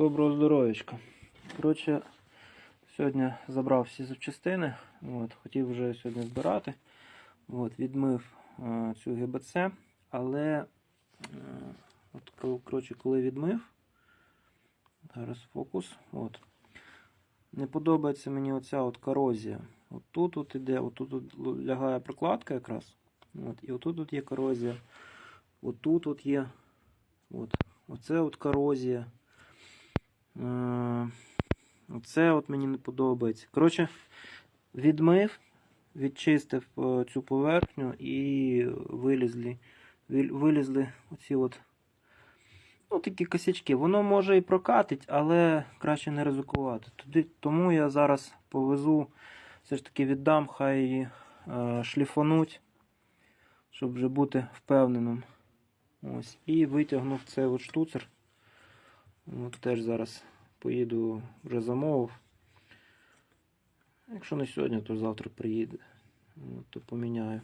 Доброго здоров'ячка. Коротше, сьогодні забрав всі запчастини. От, хотів вже сьогодні збирати. От, відмив е, цю ГБЦ, але е, от, коротше, коли відмив, зараз фокус. От, не подобається мені оця от корозія. От тут от іде, от тут от лягає прокладка якраз. От, і отут от є корозія. От тут от є. От, оце от корозія. Е, Оце от мені не подобається. Коротше, відмив, відчистив е, цю поверхню і вилізли, вилізли оці от ну, такі косячки. Воно може і прокатить, але краще не ризикувати. Туди, тому я зараз повезу, все ж таки віддам, хай її е, шліфануть, щоб вже бути впевненим. Ось. І витягнув цей от штуцер. От теж зараз поїду, вже замовив. Якщо не сьогодні, то завтра приїде. От, то поміняю.